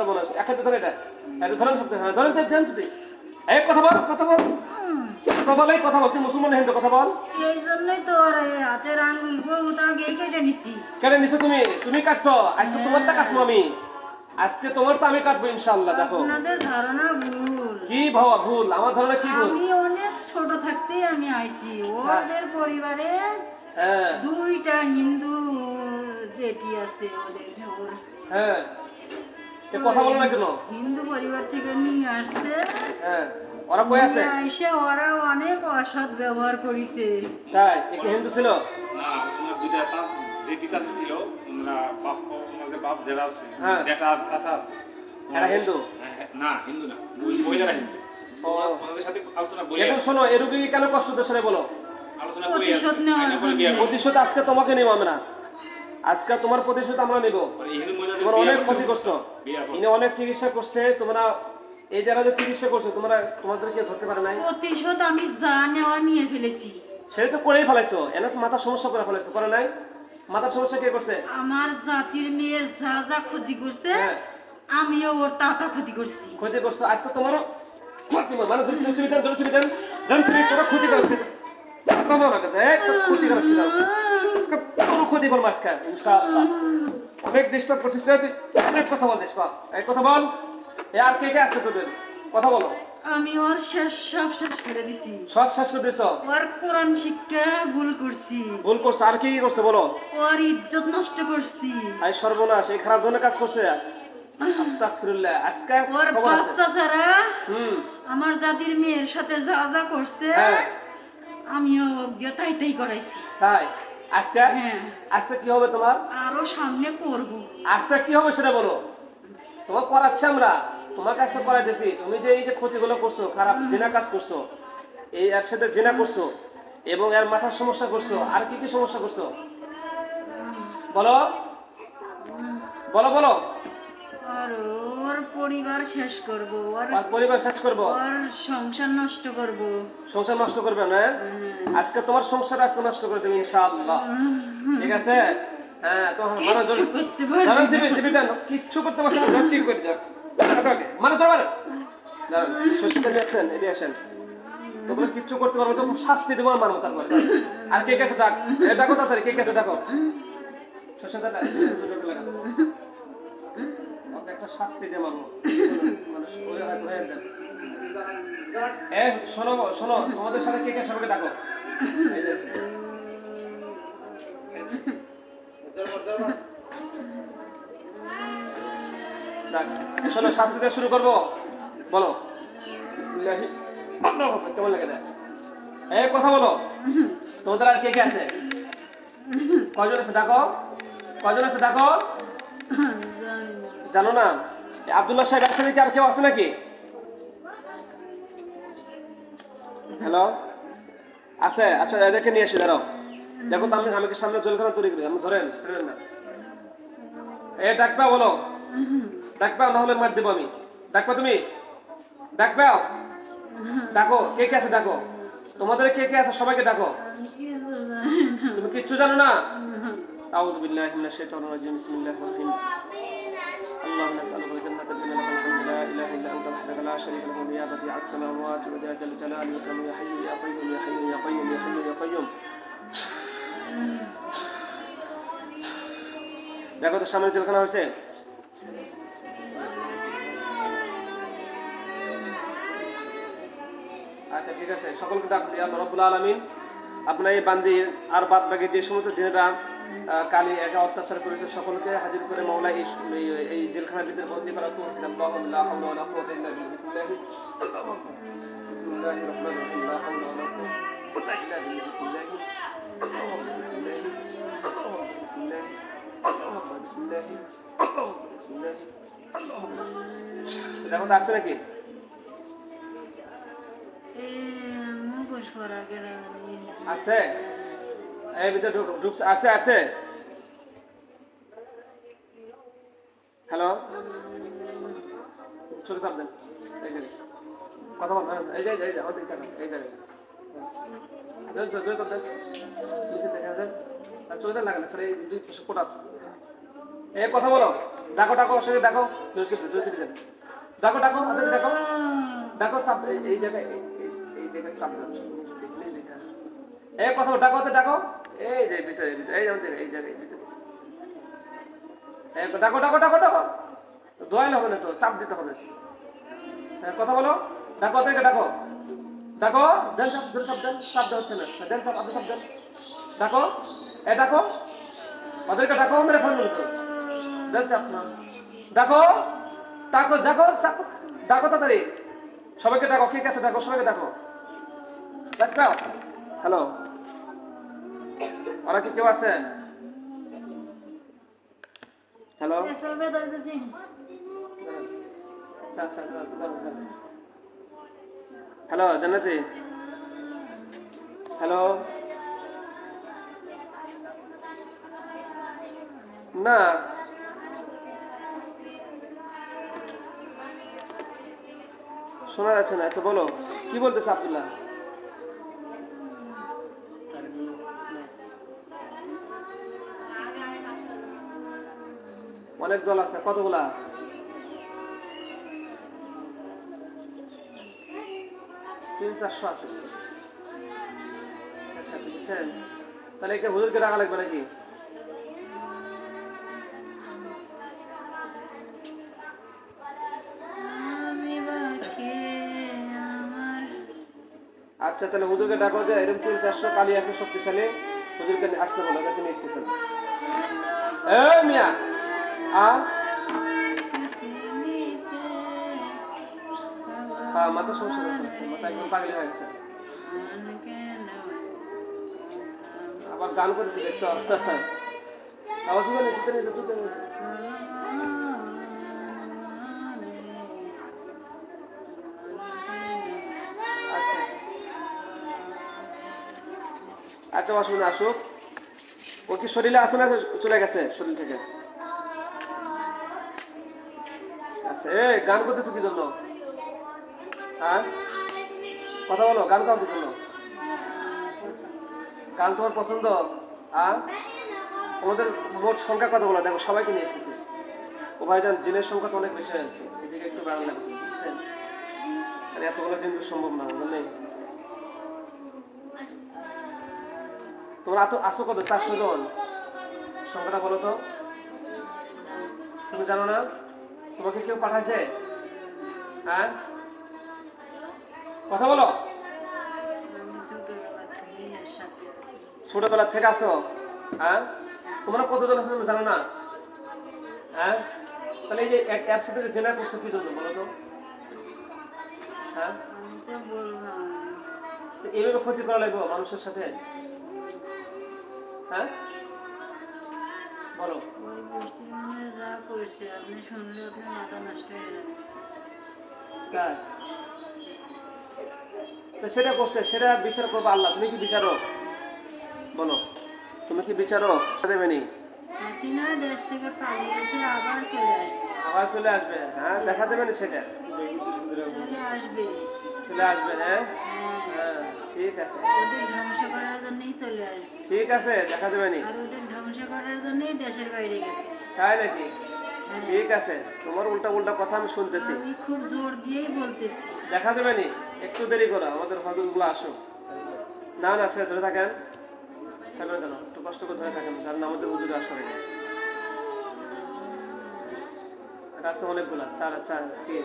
সর্বনাশ ধরে এটা। এটা ধরেন শব্দ হ্যাঁ ধরেন জান ছুটি এই কথা বল কথা বল। কথা বল কথা বল। তুই মুসলমান হিন্দু কথা বল। এই জন্যই তো আর হাতের আঙ্গুল বহুত আগে কেটে নিছি। কেন নিছো তুমি? তুমি কাটছো? আজকে তোমারটা কাটবো আমি। আজকে তোমার তো আমি কাটবো ইনশাআল্লাহ দেখো। আপনাদের ধারণা ভুল। কি ভাবা ভুল? আমার ধারণা কি ভুল? আমি অনেক ছোট থাকতেই আমি আইছি। ওদের পরিবারে হ্যাঁ। দুইটা হিন্দু জেঠি আছে ওদের হ্যাঁ। কথা বলো না কেন? হিন্দু পরিবার থেকে নিয়ে আসছে। হ্যাঁ ওরা কই আছে? এসে ওরা অনেক অসৎ ব্যবহার করেছে। তাই একে হিন্দু ছিল? না ওনার দুইটা যে বিচার ছিল ওনারা বাপ ওনার যে বাপ যারা আছে হ্যাঁ। আর চাচা আছে। এরা হিন্দু? হ্যাঁ, না হিন্দু না ওই মহিলারা হিন্দু। ওনাদের সাথে আলোচনা বলে এখন শোনো এ কেন কষ্ট দেশে বলো। আলোচনা করে। প্রতিশোধ আজকে তোমাকে নিব আমরা আজকে তোমার প্রতিশোধ আমরা নিব। মানে তোমার অনেক ক্ষতি করছে। করছ। ইনি অনেক চিকিৎসা করছে তোমরা এই যারা যে চিকিৎসা করছ তোমরা তোমাদেরকে ধরতে পারে নাই? প্রতিশোধ আমি যা নেওয়া নিয়ে ফেলেছি। সেটা তো করেই ফেলাইছো। এনে তো মাথার সমস্যা করে ফেলাইছো। করে নাই? মাথার সমস্যা কে করছে? আমার জাতির মেয়ের যা যা ক্ষতি করছে হ্যাঁ। আমিও ওর তাতা ক্ষতি করছি। ক্ষতি করছ। আজকে তোমারও ক্ষতি করো। মানে ধরে ছবি দেন ধরে দেন দেন ছবি তোমার ক্ষতি করাচ্ছে তোমার ক্ষতি না আজকে ক্ষতি করব আজকে ইনশাআল্লাহ। অনেক ডিস্টার্ব করছিস তুই অনেক কথা বলছিস বা এই কথা বল এ আর কে কে আছে তোদের? কথা বলো। আমি ওর শেষ সব শেষ করে দিছি। শ্বাস শ্বাস করে দিছো? ওর কোরআন শিক্ষা ভুল করছি। ভুল করছ আর কি কি করছ বলো? ওর ইজ্জত নষ্ট করছি। আই সর্বনাশ এই খারাপ ধরনের কাজ করছে। আস্তাগফিরুল্লাহ আজকে ওর বাপ আছে। চাচারা হুম। আমার জাতির মেয়ের সাথে যা যা করছে হ্যাঁ। আমিও তাই তাই করাইছি। তাই? আজকে? হ্যাঁ। আজকে কি হবে তোমার? আরও সামনে করব। আজকে কি হবে সেটা বলো। তোমার করাচ্ছি আমরা। তোমার কাছে করাইতেছি তুমি যে এই যে ক্ষতিগুলো করছ খারাপ জেনা কাজ করছ এই এর সাথে জেনা করছ এবং এর মাথার সমস্যা করছ আর কি কি সমস্যা করছ? বলো। বলো বলো। আর ওর পরিবার শেষ করব ওর আর পরিবার শেষ করব? ওর সংসার নষ্ট করব। সংসার নষ্ট করবে না? আজকে তোমার সংসার আজকে নষ্ট করে দেবে ইনশাআল্লাহ। ঠিক আছে? হ্যাঁ তো কিচ্ছু করতে পারবি কিচ্ছু করতে পারছেন না ঠিক করে যান মানে তো মানে। দাঁড়ান শ্বশুরটা নিয়ে এদিকে আসেন। তোমরা কিচ্ছু করতে পারব তো শাস্তি দেবো আর মারবো তারপরে আর কে কাছে ডাক? এ ডাকো তাড়াতাড়ি কে কাছে ডাকো। ডাক। ওকে একটা শাস্তি মারবো মানুষ শোনো শোনো, তোমাদের সাথে কে কে সবাইকে ডাকো? শোনো, শাস্তি দেওয়া শুরু করব। বলো। কেমন লাগে দেখ। এই কথা বলো। তোমাদের আর কে কে আছে? কয়জন আছে? ডাকো। কয়জন আছে? ডাকো। জানো না আবদুল্লাহ সাহেব আসলে কি আর কেউ আছে নাকি? হ্যালো আছে? আচ্ছা এদেরকে নিয়ে আসি দাঁড়াও। দেখো তো আমি আমাকে সামনে জলখানা তৈরি করি আমি ধরেন না। এ ডাকবা বলো। ডাকবা না হলে মার দেবো আমি। ডাকবা তুমি? ডাকবা ডাকো। কে কে আছে ডাকো? তোমাদের কে কে আছে? সবাইকে ডাকো। তুমি কিচ্ছু জানো না। আউযু বিল্লাহি মিনাশ শাইতানির রাজিম। বিসমিল্লাহির রাহমানির রাহিম। اللهم نسألك الجنة بما لك الحمد لا إله إلا أنت وحدك لا شريك لك يا بديع السماوات ويا جل جلاله وكرم يا حي يا قيوم يا حي يا قيوم يا حي يا قيوم দেখো তো সামনে জেলখানা হয়েছে আচ্ছা ঠিক আছে সকলকে ডাক দিয়ে আল্লাহ রব্বুল আলমিন আপনার এই বান্দির আর বাদ বাকি যে সমস্ত জেনেরা আহ, কালি একা অত্যাচার করেছে সকলকে হাজির করে মাওলা এই জেলখানার ভিতরে বন্দী করা তো দেখো আসছে নাকি। আছে? ভিতরে আছে আছে হ্যালো ছোট এই কথা বল হ্যাঁ, এই যে এই যে এই দেখা এই কথা বলো। ডাকো ডাকো সঙ্গে জোরসে জোরসে দেন ডাকো ডাকো আদর ডাকো। চাপ এই- জায়গায় এই- জায়গায় চাপ। এই কথা বলো, ডাকো ডাকো। এই যে ভিতরে ভিতরে, এই আমাদের, এই জায়গায় ভিতরে। ডাকো ডাকো ডাকো ডাকো। দোয়াইল হবে না তো, চাপ দিতে হবে। হ্যাঁ কথা বলো। ডাকো, ওদেরকে ডাকো। ডাকো, দেন চাপ দেন চাপ দেন চাপ দেওয়া হচ্ছে না দেন চাপ আপনি চাপ দেন। ডাকো এ ডাকো। ওদেরকে ডাকো, মেরে ফেলবেন তো। দেন চাপ না। ডাকো ডাকো ডাকো, চাপ। ডাকো তাড়াতাড়ি। সবাইকে ডাকো, কে কাছে ডাকো, সবাইকে ডাকো। ডাকো। হ্যালো ওরা কি কেউ আছে? হ্যালো হ্যালো জান্নাতি? হ্যালো না। শোনা যাচ্ছে না আচ্ছা বলো। কি বলতেছে আব্দুল্লাহ? অনেক দল আছে কতগুলা? তিন চারশো আছে আচ্ছা বুঝছেন? তাহলে একে হুজুরকে ডাকা লাগবে নাকি? আচ্ছা তাহলে হুজুরকে ডাকো যে এরকম তিন চারশো কালি আছে শক্তিশালী। হুজুরকে আসতে বলো তাকে নিয়ে আসতেছেন মিয়া! হ্যাঁ আবার আচ্ছা। আচ্ছা অসুবিধা আসুক ও কি শরীরে আসে না চলে গেছে শরীর থেকে? এ, গান করতেছো কি জন্য? হ্যাঁ? কথা বলো, গান কাও কি জন্য? গান তোমার পছন্দ? হ্যাঁ? আমাদের মোট সংখ্যা কত বলো? দেখো, সবাইকে নিয়ে এসেছি। ও ভাইজান, জিনের সংখ্যা তো অনেক বেশি হয়ে যাচ্ছে এদিকে একটু বাড়ানো লাগবে, বুঝছেন? আর, এতগুলো জিন সম্ভব না বুঝলেন তোমরা এত আসো কত? চারশো জন। সংখ্যাটা বলো তো। তুমি জানো না? তোমাকে কেউ পাঠাইছে? হ্যাঁ? কথা বলো। ছোটবেলা থেকে আসো হ্যাঁ? তোমরা কতজন আছো তুমি জানো না? হ্যাঁ? তাহলে এই যে এক- সাথে জেনার প্রশ্ন কি জন্য বলো তো? হ্যাঁ? এইভাবে ক্ষতি করা লাগবে মানুষের সাথে? হ্যাঁ? বলো। ওই গোষ্ঠীর যা করছে আপনি শুনলে আপনার মাথা নষ্ট হয়ে যাবে। তাই? তো সেটা করছে সেটা বিচার করব আল্লাহ। তুমি কি বিচারো বলো। তুমি কি বিচারো হাসিনা দেশ থেকে পালিয়েছে আবার চলে আসবে। আবার চলে আসবে? হ্যাঁ দেখা দেবে না সেটা। আসবে। চলে আসবে হ্যাঁ? হ্যাঁ, ঠিক আছে। ওদের ধ্বংস করার জন্যই চলে আসবে। ঠিক আছে দেখা যাবে নি। আর ওদের ধ্বংস করার জন্যই দেশের বাইরে গেছে। তাই নাকি? হ্যাঁ। ঠিক আছে তোমার উল্টা উল্টা কথা আমি শুনতেছি। আমি খুব জোর দিয়েই বলতেছি। দেখা যাবে নি? একটু দেরি করো আমাদের হজরগুলো আসো না না সে ধরে থাকেন। ছাড়বেন কেন একটু কষ্ট করে ধরে থাকেন কারণ আমাদের হুজুরে আসো নাকি রাস্তা অনেকগুলা চার চার তিন।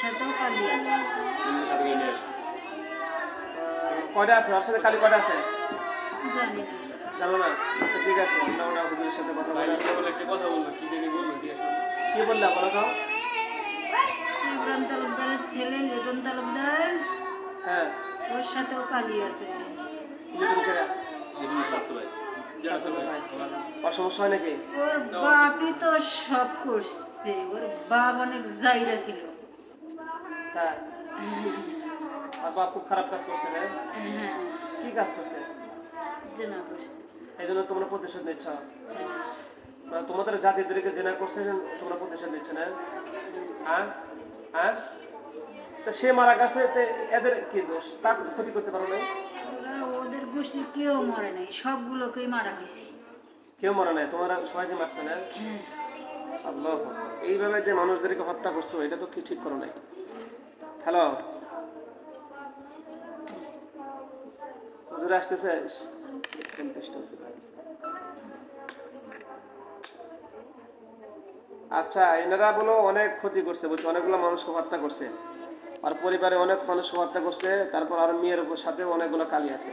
সাথেও কালি আছে কয়টা আছে? ওর সাথে কালি কয়টা আছে? জানি জানো না? আচ্ছা ঠিক আছে। আমরা ওনার হুজুরের সাথে কথা বলি। একটা কথা বলল? কি জানি বলল? কি কি বললা? বলো তো। ইমরান তালুকদারের ছেলে লিটন তালুকদার। হ্যাঁ। ওর সাথেও কালি আছে। লিটন কেরা এই স্বাস্থ্য ভাই। ওর সমস্যা হয় নাকি? ওর বাপই তো সব করছে। ওর বাপ অনেক জাইরা ছিল। হ্যাঁ। আর বাপ খুব খারাপ কাজ করছে না হ্যাঁ। কি কাজ করছে? জেনা করছে। এই জন্য তোমরা প্রতিশোধ নিচ্ছ। মানে তোমাদের জাতিদেরকে জেনা করছে তোমরা প্রতিশোধ নিচ্ছ না হ্যাঁ? হ্যাঁ? তা সে মারা গেছে এদের কি দোষ? তার ক্ষতি করতে পারো না গোষ্ঠীর কেউ মরে নাই সবগুলোকেই মারা হয়েছে কেউ মরে নাই তোমরা সবাইকে মারছে না? হ্যাঁ। আল্লাহ এইভাবে যে মানুষদেরকে হত্যা করছ এটা তো কি ঠিক করো নাই? হ্যালো হুজুর আসতেছে। আচ্ছা এনারা বলো অনেক ক্ষতি করছে বলছে অনেকগুলো মানুষকে হত্যা করছে। আর পরিবারে অনেক মানুষকে হত্যা করছে তারপর আর মেয়ের সাথে অনেকগুলো কালি আছে।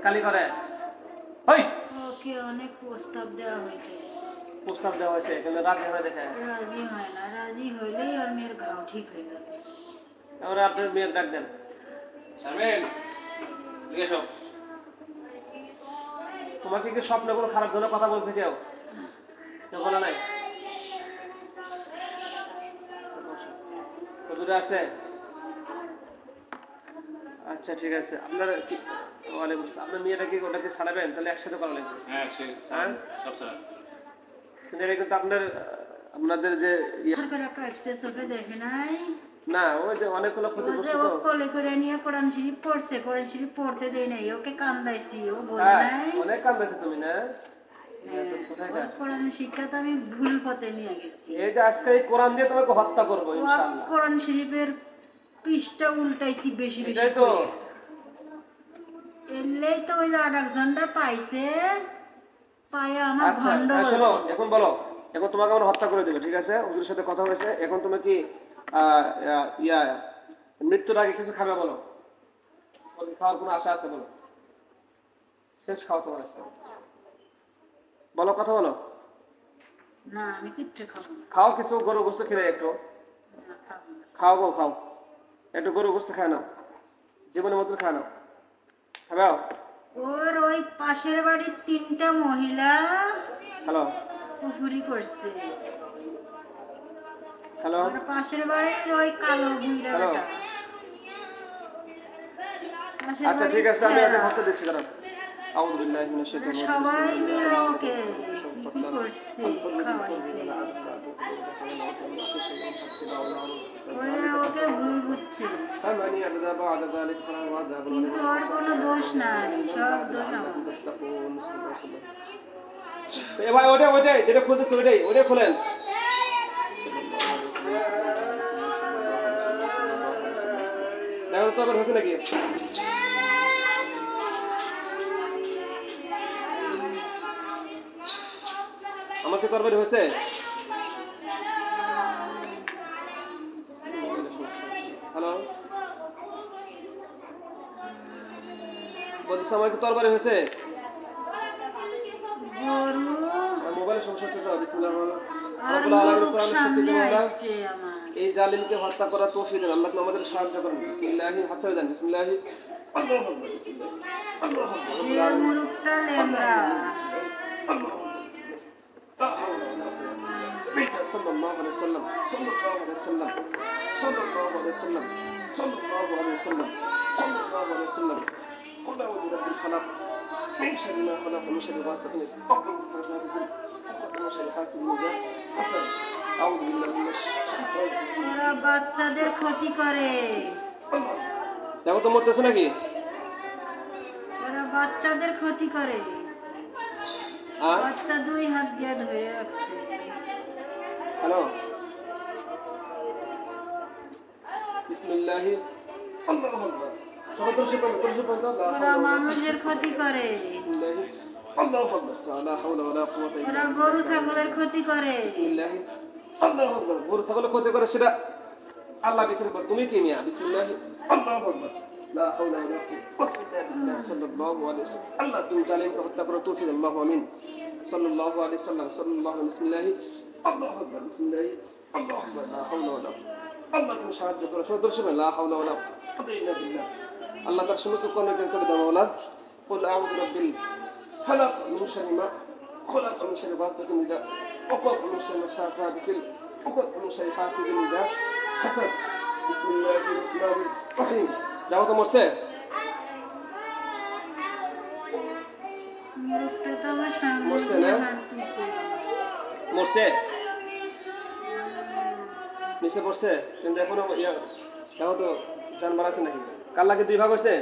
কালি করে। ওই! ওকে অনেক প্রস্তাব দেওয়া হয়েছে। প্রস্তাব দেওয়া হয়েছে কিন্তু রাজি হয় দেখে। রাজি হয় না রাজি হইলেই আর মেয়ের ঘাও ঠিক হয়ে যাবে। এবারে আপনার মেয়ের ডাক দেন। শারমিন এসো। তোমাকে কি স্বপ্নগুলো খারাপ ধরে কথা বলছে কেউ? কেউ বলে নাই? হুজুরে আছে? আচ্ছা ঠিক আছে। আপনার ওয়ালাইকুম আসসালাম। আপনার মেয়েটা কি ওটাকে ছাড়াবেন? তাহলে একসাথে করা লাগবে। হ্যাঁ হ্যাঁ? সব কিন্তু এটা কিন্তু আপনার আপনাদের যে ইয়ে- না ওই যে অনেকগুলো ক্ষতি করছে তো। কোলে করে নিয়ে কোরআন শরীফ পড়ছে কোরআন শরীফ পড়তে দেয় নাই। ওকে কান্দাইছি ও বোঝে হ্যাঁ নাই। অনেক তুমি না? হ্যাঁ, কোথায় কোরআন শিক্ষা তো আমি ভুল পথে নিয়ে গেছি। এই যে আজকে কোরআন দিয়ে তোমাকে হত্যা করব ইনশাআল্লাহ। কোরআন শরীফের পৃষ্ঠা উল্টাইছি বেশি বেশি এলেই তো ওই আর একজনটা পাইছে। পায়ে আমার আচ্ছা ভণ্ড শোনো এখন বলো এখন তোমাকে আমরা হত্যা করে দেবো ঠিক আছে? ওদের সাথে কথা হয়েছে এখন তুমি কি ইয়া মৃত্যুর আগে কিছু খাবে বলো? খাওয়ার কোনো আশা আছে বলো? শেষ খাওয়া তোমার আছে। বলো কথা বলো। না আমি কিচ্ছু খাব খাও কিছু গরু গোস্ত খেলে একটু। খাও গো খাও। একটু গরু গোস্ত খায় নাও। জীবনের মতো খায় নাও। হ্যালো ওর ওই পাশের বাড়ির তিনটা মহিলা হ্যালো। পুকুরি করছে। হ্যালো। ওর পাশের বাড়ির ওই কালো বুইরা বেটা। আচ্ছা ঠিক আছে আমি একটা ভাত দিচ্ছি দাঁড়াও। আউযু বিল্লাহি মিনাশ শাইতানির রাজিম সবাই মিলে ওকে করছে খাওয়াইছে ওরা ওকে ভুল ওটাই যেটা খুলতেছে ওটাই ওটাই খুলেন। দেখো তো আবার হয়েছে নাকি? আমার কি তরবারি হয়েছে? হ্যালো আমার কি তরবারি হয়েছে? মোবাইলের সমস্যা হচ্ছে তো এই জালিমকে হত্যা করার তৌফিক দেন আল্লাহ আমাদের সাহায্য করুন। বিসমিল্লাহি হাত ছেড়ে দেন বিসমিল্লাহি। আল্লাহু আকবার আল্লাহু আকবার الله عليه وسلم صلى الله عليه وسلم صلى الله عليه وسلم صلى الله عليه وسلم قل اعوذ برب الفلق من شر ما خلق ومن شر غاسق اذا وقب ومن شر حاسد اذا حسد اعوذ بالله من الشيطان الرجيم ওরা বাচ্চাদের ক্ষতি করে দেখো তো মরতেছে নাকি ওরা বাচ্চাদের ক্ষতি করে হ্যাঁ বাচ্চা দুই হাত দিয়ে ধরে রাখছে হ্যালো বিসমিল্লাহি আল্লাহু আকবার সবাই তো সবাই তো তো ওরা মানুষের ক্ষতি করে বিসমিল্লাহি আল্লাহু আকবার লা হাওলা ওয়ালা কুওয়াতা ইল্লা ওরা গরু ছাগলের ক্ষতি করে বিসমিল্লাহ আল্লাহু আকবার গরু ছাগল ক্ষতি করে সেটা আল্লাহ বিচার করে তুমি কি মিয়া বিসমিল্লাহ আল্লাহু আকবার সাল্লাল্লাহু আলাইহি ওয়াসাল্লাম সাল্লাল্লাহু আলাইহি বিসমিল্লাহ আল্লাহু আকবার বিসমিল্লাহ আল্লাহু আকবার লা হাওলা ওয়ালা আল্লাহ তুমি সাহায্য করো সদর সময় লা হাওলা ওয়ালা কুওয়াতা ইল্লা বিল্লাহ আল্লাহ তার সমস্ত কর্মকে করে দাও মাওলা قل أعوذ برب الفلق من شر ما خلق من شر غاسق إذا وقف من شر النفاثات في العقد ومن شر حاسد إذا حسد بسم الله الرحمن الرحيم যাও তো মরছে মরছে? নিচে পড়ছে? কিন্তু এখনও দেখো তো জানবার আছে নাকি? কার লাগে দুই ভাগ হয়েছে?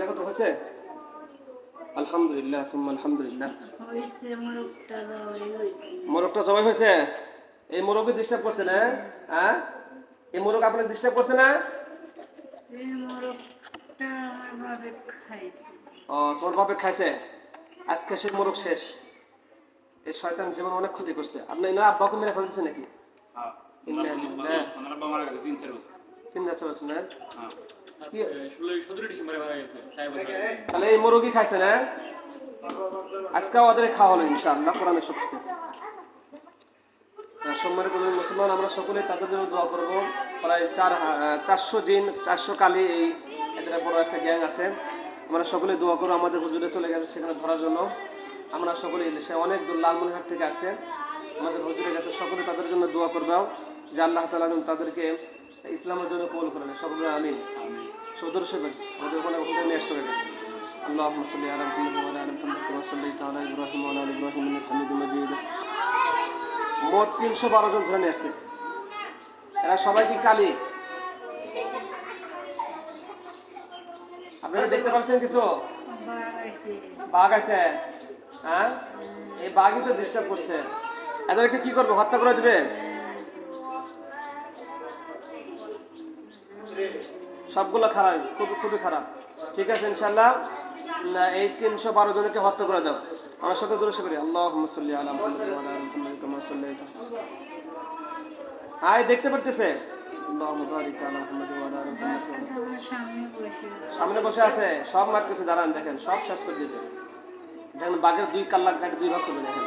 দেখো তো হয়েছে? আলহামদুলিল্লাহ আলহামদুলিল্লাহ। মুরগটা জবাই হয়েছে। এই মোরগকে ডিস্টার্ব করছে না? হ্যাঁ এই মোরগ আপনাকে ডিস্টার্ব করছে না? খাইছে। ও তোমার বাপে খাইছে? আজকে সে মোরগ শেষ। এই শয়তান জীবন অনেক ক্ষতি করছে। আপনি না আব্বাকে মেরে ফেলছে নাকি? হ্যাঁ। তিন চার বছর। না? তাহলে এই মোরগই খাইছে না? আজকে ওদের খাওয়া হলো ইনশাআল্লাহ কোরআনের শক্তিতে সম্মানিত মুসলমান আমরা সকলে তাদের জন্য দোয়া করব। প্রায় চার চারশো জিন চারশো কালি এই এদের বড় একটা গ্যাং আছে। আমরা সকলে দোয়া করব আমাদের হুজুরে চলে গেছে সেখানে ধরার জন্য। আমরা সকলে সে অনেক দূর লালমনিহাট থেকে আসে। আমাদের হুজুরে গেছে সকলে তাদের জন্য দোয়া করবে। যে আল্লাহ তালা যেন তাদেরকে ইসলামের জন্য কবুল করেন সকলে আমিন। আমি সদর সেবেন আমাদের ওখানে ওখানে নিয়ে আসতে হবে اللهم صل على محمد وعلى ال محمد كما صليت على ابراهيم وعلى ال ابراهيم انك حميد مجيد মোট তিনশো বারো জন ধরে নিয়ে আসছে এরা সবাই কি কালি আপনারা দেখতে পাচ্ছেন কিছু বাঘ আসছে বাঘ আছে হ্যাঁ এই বাঘই তো ডিস্টার্ব করছে এদেরকে কি করবে হত্যা করে দিবে সবগুলো খারাপ খুবই খুবই খারাপ। ঠিক আছে ইনশাল্লাহ এই তিনশো বারো জনকে হত্যা করে দাও। আমরা সকলে দূরে করি। আল্লাহ আয় দেখতে পারতেছে? সামনে বসে আছে। সব মারতেছে দাঁড়ান দেখেন সব শেষ করে দিবে। দেখেন বাঘের দুই কাল্লাক কাটে দুই ভাগ করবে দেখেন।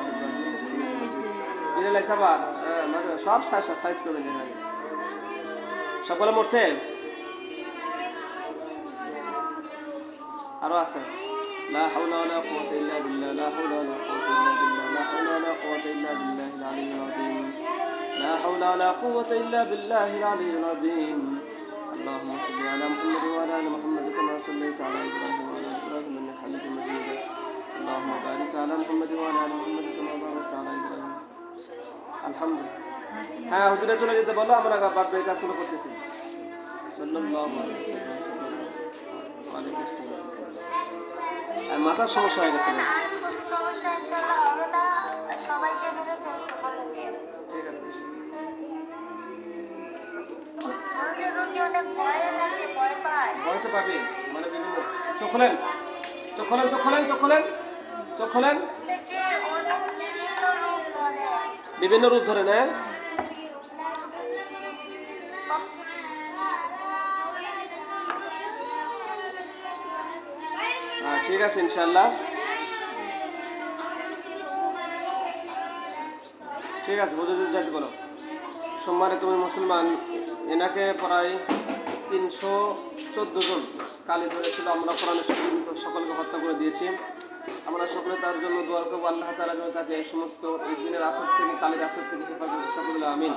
لا حول ولا قوة إلا بالله لا حول ولا قوة إلا بالله لا حول ولا قوة إلا بالله العلي العظيم لا حول ولا قوة إلا بالله العلي العظيم اللهم صل على محمد وعلى آل محمد كما صليت على إبراهيم وعلى آل إبراهيم إنك حميد مجيد اللهم بارك على محمد وعلى آل محمد كما باركت على إبراهيم আলহামদুলিল্লাহ। হ্যাঁ হুজুরে চলে যেতে বলো আমরা বাদ বাকি কাজ শুরু করতেছি। আর মাথার সমস্যা হয়ে গেছে ঠিক আছে রোগী রোগী অনেক ভয়ে থাকে ভয় পায়। ভয় তো পাবি মানে বিভিন্ন। চোখ খোলেন। চোখ খোলেন চোখ খোলেন চোখ খোলেন। চোখ খোলেন থেকে অনেক বিভিন্ন রোগ ধরে বিভিন্ন রূপ ধরে নেন। ঠিক আছে ইনশাল্লাহ ঠিক আছে বুঝে যাইতে বলো। সোমবারে তুমি মুসলমান, এনাকে প্রায় তিনশো চোদ্দ জন কালি ধরেছিল। আমরা কোরআনের সকলকে হত্যা করে দিয়েছি। আমরা সকলে তার জন্য দোয়া করব। আল্লাহ তালা যেন তাকে এই সমস্ত এই দিনের আসর থেকে, কালের আসর থেকে হেফাজত সকলে আমিন।